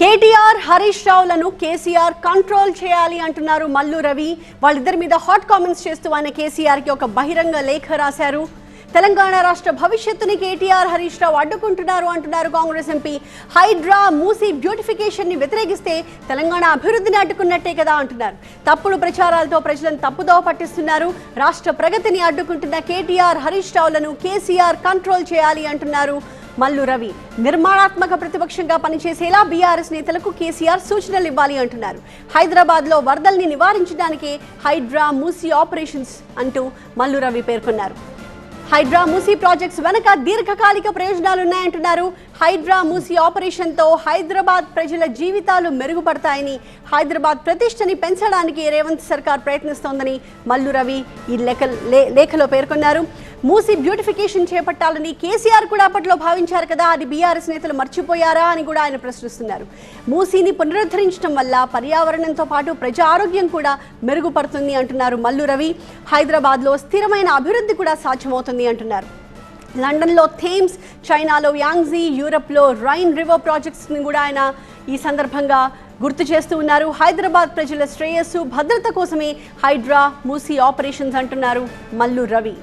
కేటీఆర్ హరీష్ రావులను కేసీఆర్ కంట్రోల్ చేయాలి అంటున్నారు మల్లు రవి. వాళ్ళిద్దరి మీద హాట్ కామెంట్స్ చేస్తూ ఆయన కేసీఆర్కి ఒక బహిరంగ లేఖ రాశారు. తెలంగాణ రాష్ట్ర భవిష్యత్తుని కేటీఆర్ హరీష్ రావు అడ్డుకుంటున్నారు అంటున్నారు కాంగ్రెస్ ఎంపీ. హైడ్రా మూసి బ్యూటిఫికేషన్ని వ్యతిరేకిస్తే తెలంగాణ అభివృద్ధిని అడ్డుకున్నట్టే కదా అంటున్నారు. తప్పుడు ప్రచారాలతో ప్రజలను తప్పుదోవ పట్టిస్తున్నారు. రాష్ట్ర ప్రగతిని అడ్డుకుంటున్న కేటీఆర్ హరీష్ రావులను కేసీఆర్ కంట్రోల్ చేయాలి అంటున్నారు. మల్లు రవి. నిర్మాణాత్మక ప్రతిపక్షంగా పనిచేసేలా బీఆర్ఎస్ నేతలకు కేసీఆర్ సూచనలు ఇవ్వాలి అంటున్నారు. హైదరాబాద్లో వరదల్ని నివారించడానికే హైడ్రా మూసీ ఆపరేషన్స్ అంటూ మల్లు రవి పేర్కొన్నారు. హైడ్రా మూసీ ప్రాజెక్ట్స్ వెనక దీర్ఘకాలిక ప్రయోజనాలు ఉన్నాయంటున్నారు హైడ్రా మూసీ ఆపరేషన్తో హైదరాబాద్ ప్రజల జీవితాలు మెరుగుపడతాయని హైదరాబాద్ ప్రతిష్టని పెంచడానికి రేవంత్ సర్కార్ ప్రయత్నిస్తోందని మల్లు రవి ఈ లేఖ లే- లేఖలో పేర్కొన్నారు. మూసీ బ్యూటిఫికేషన్ చేపట్టాలని కేసీఆర్ కూడా అప్పట్లో భావించారు కదా అది బీఆర్ఎస్ నేతలు మర్చిపోయారా అని కూడా ఆయన ప్రశ్నిస్తున్నారు. మూసీని పునరుద్ధరించడం వల్ల పర్యావరణంతో పాటు ప్రజా ఆరోగ్యం కూడా మెరుగుపడుతుంది అంటున్నారు మల్లు రవి. హైదరాబాద్లో స్థిరమైన అభివృద్ధి కూడా సాధ్యమవుతుంది అంటున్నారు. లండన్లో థేమ్స్ చైనాలో యాంగ్జీ యూరప్లో రైన్ రివర్ ప్రాజెక్ట్స్ని కూడా ఆయన ఈ సందర్భంగా గుర్తు చేస్తూ ఉన్నారు. హైదరాబాద్ ప్రజల శ్రేయస్సు భద్రత కోసమే హైడ్రా మూసీ ఆపరేషన్స్ అంటున్నారు మల్లు రవి.